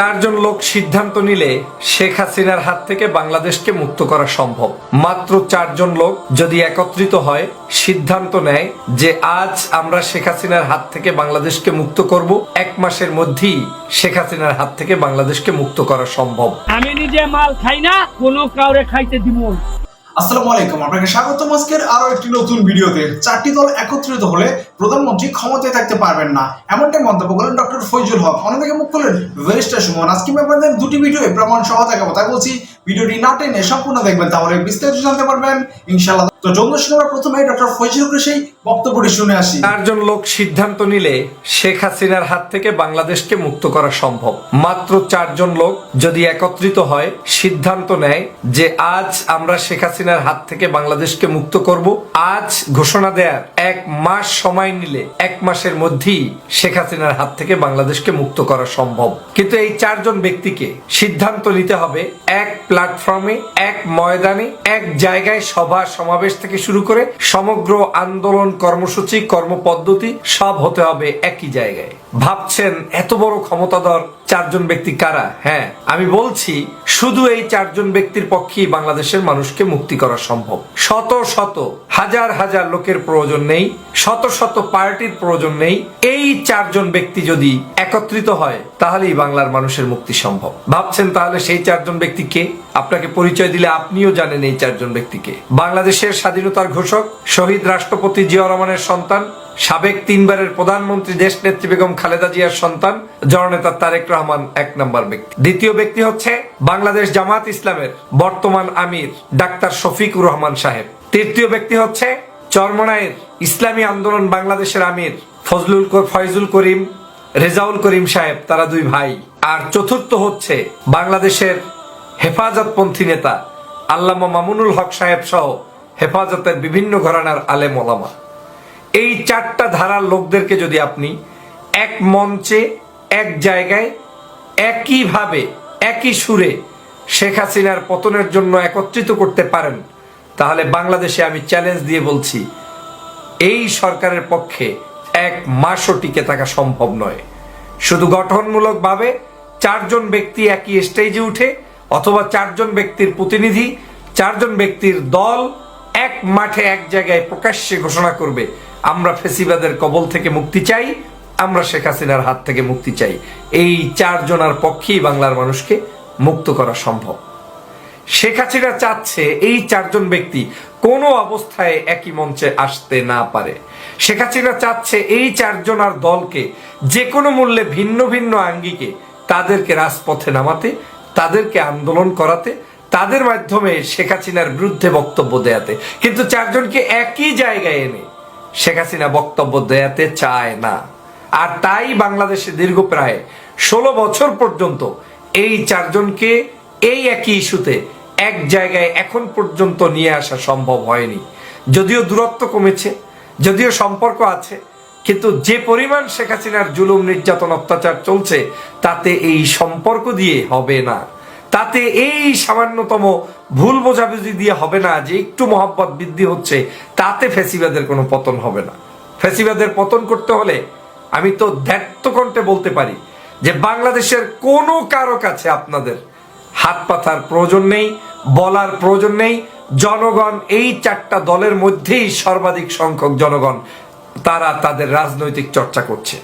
চারজন লোক সিদ্ধান্ত নিলে শেখ হাসিনার হাত থেকে বাংলাদেশকে মুক্ত করা সম্ভব। মাত্র চারজন লোক যদি একত্রিত হয় সিদ্ধান্ত নেয় যে আজ আমরা শেখ হাসিনার হাত থেকে বাংলাদেশকে মুক্ত করব। এক মাসের মধ্যেই শেখ হাসিনার হাত থেকে বাংলাদেশকে মুক্ত করা সম্ভব। আমি নিজে মাল খাই না কোনো কাউরে খাইতে দিব আসসালামু আলাইকুম আপনাকে স্বাগতম আজকের আরও একটি নতুন ভিডিওতে। চারটি দল একত্রিত হলে প্রধানমন্ত্রী ক্ষমতায় থাকতে পারবেন না। এমনটাই মন্তব্য করলেন ডক্টর ফৈজুল হক। অন্যদিকে মুখ করলেন ভেরিস্টার সুমন। আজকে আপনাদের দুটি ভিডিওয়ে প্রমাণ সহ দেখাবো। তাই বলছি, ভিডিওটি না টেনে সম্পূর্ণ দেখবেন, তাহলে বিস্তারিত জানতে পারবেন ইনশাআল্লাহ। তো প্রথমে ডক্টর ফৈজুল হকের সেই বক্তব্যটি শুনে আসি। চারজন লোক সিদ্ধান্ত নিলে শেখ হাসিনার হাত থেকে বাংলাদেশকে মুক্ত করা সম্ভব। মাত্র চারজন লোক যদি একত্রিত হয়, সিদ্ধান্ত নেয় যে আজ আমরা শেখ হাসিনার হাত থেকে বাংলাদেশকে মুক্ত করব। আজ ঘোষণা দেওয়ার এক মাস সময় নিলে এক মাসের মধ্যেই শেখ হাসিনার হাত থেকে বাংলাদেশকে মুক্ত করা সম্ভব। কিন্তু এই চারজন ব্যক্তিকে সিদ্ধান্ত নিতে হবে এক প্ল্যাটফর্মে, এক ময়দানে, এক জায়গায় সভা সমাবেশ থেকে শুরু করে সমগ্র আন্দোলন, কর্মসূচি, কর্মপদ্ধতি সব হতে হবে একই জায়গায়। ভাবছেন এত বড় ক্ষমতাধর চারজন ব্যক্তি কারা? হ্যাঁ আমি বলছি শুধু এই চারজন ব্যক্তির পক্ষেই বাংলাদেশের মানুষকে মুক্তি করা সম্ভব। শত শত, হাজার হাজার লোকের প্রয়োজন নেই, শত শত পার্টির প্রয়োজন নেই। এই চারজন ব্যক্তি যদি একত্রিত হয়, তাহলেই বাংলার মানুষের মুক্তি সম্ভব। ভাবছেন তাহলে সেই চারজন ব্যক্তি কে? আপনাকে পরিচয় দিলে আপনিও জানেন এই চারজন ব্যক্তিকে বাংলাদেশের স্বাধীনতার ঘোষক, শহীদ রাষ্ট্রপতি জিয়া রহমানের সন্তান সাবেক তিনবারের প্রধানমন্ত্রী দেশ নেত্রী বেগম খালেদা জিয়ার সন্তান, জননেতা তারেক রহমান এক নম্বর ব্যক্তি। দ্বিতীয় ব্যক্তি হচ্ছে বাংলাদেশ জামাত ইসলামের বর্তমান আমির, ডাক্তার শফিকুর রহমান সাহেব। তৃতীয় ব্যক্তি হচ্ছে চরমনায়ের ইসলামী আন্দোলন বাংলাদেশের আমির, ফজলুল ফয়জুল করিম, রেজাউল করিম সাহেব, তারা দুই ভাই। আর চতুর্থ হচ্ছে বাংলাদেশের হেফাজতপন্থী নেতা আল্লামা মামুনুল হক সাহেব সহ হেফাজতের বিভিন্ন ঘরানার আলেম ওলামা। এই চারটা ধারার লোকদেরকে যদি আপনি এক মঞ্চে, এক জায়গায় একইভাবে একই সুরে শেখ হাসিনার পতনের জন্য একত্রিত করতে পারেন, তাহলে বাংলাদেশে আমি চ্যালেঞ্জ দিয়ে বলছি, এই সরকারের পক্ষে এক মাসও টিকে থাকা সম্ভব নয়। শুধু গঠনমূলকভাবে চারজন ব্যক্তি একই স্টেজে উঠে, অথবা চারজন ব্যক্তির প্রতিনিধি, চারজন ব্যক্তির দল এক মাঠে এক জায়গায় প্রকাশ্যে ঘোষণা করবে আমরা ফেসিবাদের কবল থেকে মুক্তি চাই, আমরা শেখ হাসিনার হাত থেকে মুক্তি চাই। এই চারজনার পক্ষেই বাংলার মানুষকে মুক্ত করা সম্ভব। শেখ হাসিনা চাচ্ছে এই চারজন ব্যক্তি কোনো অবস্থায় একই মঞ্চে আসতে না পারে। শেখ হাসিনা চাচ্ছে এই চারজন আর দলকে যে কোনো মূল্যে ভিন্ন ভিন্ন আঙ্গিকে তাদেরকে রাজপথে নামাতে, তাদেরকে আন্দোলন করাতে, তাদের মাধ্যমে শেখ হাসিনার বিরুদ্ধে বক্তব্য দেয়াতে। কিন্তু চারজনকে একই জায়গায় এনে শেখ হাসিনা বক্তব্য দেয়াতে চায় না। আর তাই বাংলাদেশে দীর্ঘ প্রায় ষোলো বছর পর্যন্ত এই চারজনকে এই একই ইস্যুতে এক জায়গায় এখন পর্যন্ত নিয়ে আসা সম্ভব হয়নি। যদিও দূরত্ব কমেছে, যদিও সম্পর্ক আছে, কিন্তু যে পরিমাণ শেখ হাসিনার জুলুম, নির্যাতন, অত্যাচার চলছে, তাতে এই সম্পর্ক দিয়ে হবে না। তাতে এই সামান্যতম ভুল বোঝাবুঝি দিয়ে হবে না, যে একটু মহব্বত বৃদ্ধি হচ্ছে, তাতে ফেসিবাদের কোনো পতন হবে না। ফেসিবাদের পতন করতে হলে আমি তো কণ্ঠে বলতে পারি যে বাংলাদেশের কোনো কারও কাছে আপনাদের হাত পাতার প্রয়োজন নেই, বলার প্রয়োজন নেই। জনগণ, এই চারটা দলের মধ্যেই সর্বাধিক সংখ্যক জনগণ, তারা তাদের রাজনৈতিক চর্চা করছে।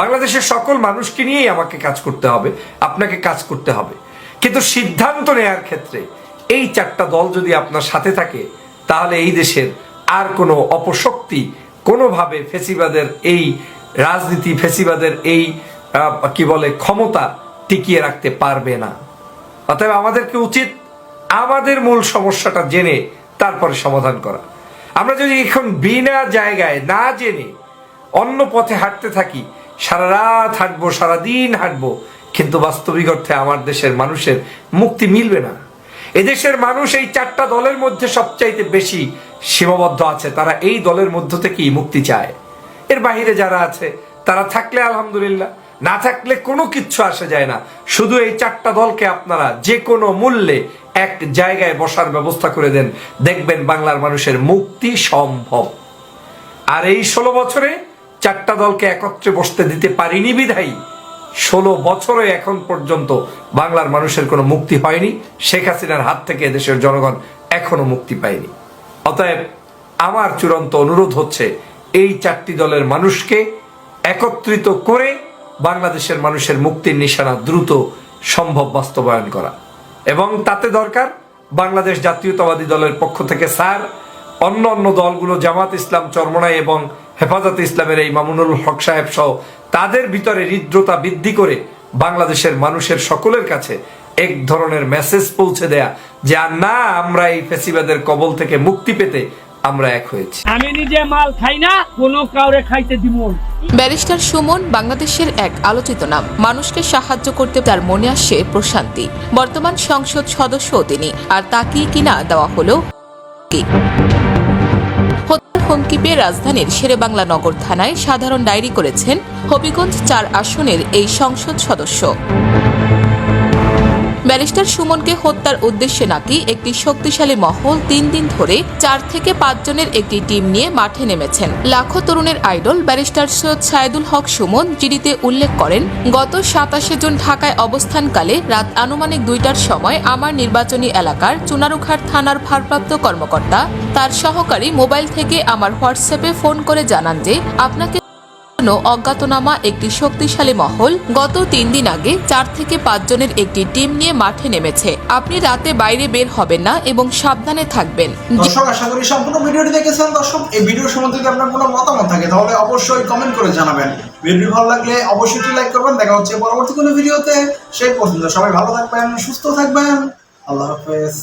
বাংলাদেশের সকল মানুষকে নিয়েই আমাকে কাজ করতে হবে, আপনাকে কাজ করতে হবে। কিন্তু সিদ্ধান্ত নেয়ার ক্ষেত্রে এই চারটা দল যদি আপনার সাথে থাকে, তাহলে এই দেশের আর কোনো অপশক্তি কোনোভাবে ফেসিবাদের এই রাজনীতি, ফেসিবাদের এই কি বলে, ক্ষমতা টিকিয়ে রাখতে পারবে না। অতএব আমাদেরকে উচিত আমাদের মূল সমস্যাটা জেনে তারপরে সমাধান করা। আমরা যদি এখন বিনা জায়গায় না জেনে অন্য পথে হাঁটতে থাকি, সারা রাত হাঁটবো সারাদিন হাঁটবো, কিন্তু বাস্তবিক অর্থে আমার দেশের মানুষের মুক্তি মিলবে না। এদেশের মানুষ এই চারটা দলের মধ্যে সবচাইতে বেশি সীমাবদ্ধ আছে। তারা এই দলের মধ্য থেকেই মুক্তি চায়। এর বাহিরে যারা আছে, তারা থাকলে আলহামদুলিল্লাহ, না থাকলে কোনো কিচ্ছু আসে যায় না। শুধু এই চারটা দলকে আপনারা যে কোনো মূল্যে এক জায়গায় বসার ব্যবস্থা করে দেন। দেখবেন বাংলার মানুষের মুক্তি সম্ভব। আর এই ষোলো বছরে চারটা দলকে একত্রে বসতে দিতে পারিনি বিধাই ষোলো বছরে এখন পর্যন্ত বাংলার মানুষের কোনো মুক্তি হয়নি। শেখ হাসিনার হাত থেকে দেশের জনগণ এখনও মুক্তি পায়নি। অতএব আমার চূড়ান্ত অনুরোধ হচ্ছে, এই চারটি দলের মানুষকে একত্রিত করে বাংলাদেশের মানুষের মুক্তির নিশানা দ্রুত সম্ভব বাস্তবায়ন করা। এবং তাতে দরকার, বাংলাদেশ জাতীয়তাবাদী দলের পক্ষ থেকে স্যার অন্য অন্য দলগুলো জামাত ইসলাম চরমনাই এবং হেফাজত ইসলামের এই মামুনুল হক সাহেব সহ তাদের ভিতরে হৃদ্রতা বৃদ্ধি করে বাংলাদেশের মানুষের সকলের কাছে এক ধরনের মেসেজ পৌঁছে দেয়া যে আর না আমরা এই ফেসিবাদের কবল থেকে মুক্তি পেতে আমরা এক হয়েছি। আমি নিজে মাল খাই না কোনো কাউরে খাইতে দিব ব্যারিস্টার সুমন বাংলাদেশের এক আলোচিত নাম। মানুষকে সাহায্য করতে তার মনে আসে প্রশান্তি। বর্তমান সংসদ সদস্য তিনি। আর তাকেই কিনা দেওয়া হলো হুমকি পেয়ে রাজধানীর শেরেবাংলা নগর থানায় সাধারণ ডায়েরি করেছেন হবিগঞ্জ চার আসনের এই সংসদ সদস্য। ব্যারিস্টার সুমনকে হত্যার উদ্দেশ্যে নাকি একটি শক্তিশালী মহল তিন দিন ধরে চার থেকে পাঁচ জনের একটি টিম নিয়ে মাঠে নেমেছেন। লাখো তরুণের আইডল ব্যারিস্টার সৈয়দ সাইদুল হক সুমন জিডিতে উল্লেখ করেন, গত সাতাশে জুন ঢাকায় অবস্থানকালে রাত আনুমানিক দুইটার সময় আমার নির্বাচনী এলাকার চুনারুঘাট থানার ভারপ্রাপ্ত কর্মকর্তা, তার সহকারী মোবাইল থেকে আমার হোয়াটসঅ্যাপে ফোন করে জানান যে, আপনাকে জন্য অজ্ঞাতনামা একটি শক্তিশালী মহল। গত তিন দিন আগে চার থেকে পাঁচ জনের একটি টিম নিয়ে মাঠে নেমেছে। আপনি রাতে বাইরে বের হবেন না এবং সাবধানে থাকবেন। দর্শক, আশা করি সম্পূর্ণ ভিডিওটি দেখেছেন। দর্শক, এই ভিডিও সম্বন্ধে যদি আপনার কোনো মতামত থাকে, তাহলে অবশ্যই কমেন্ট করে জানাবেন। ভিডিও ভালো লাগলে অবশ্যই লাইক করবেন। দেখা হচ্ছে পরবর্তী কোনো ভিডিওতে। সেই পর্যন্ত সবাই ভালো থাকবেন, সুস্থ থাকবেন। আল্লাহ হাফেজ।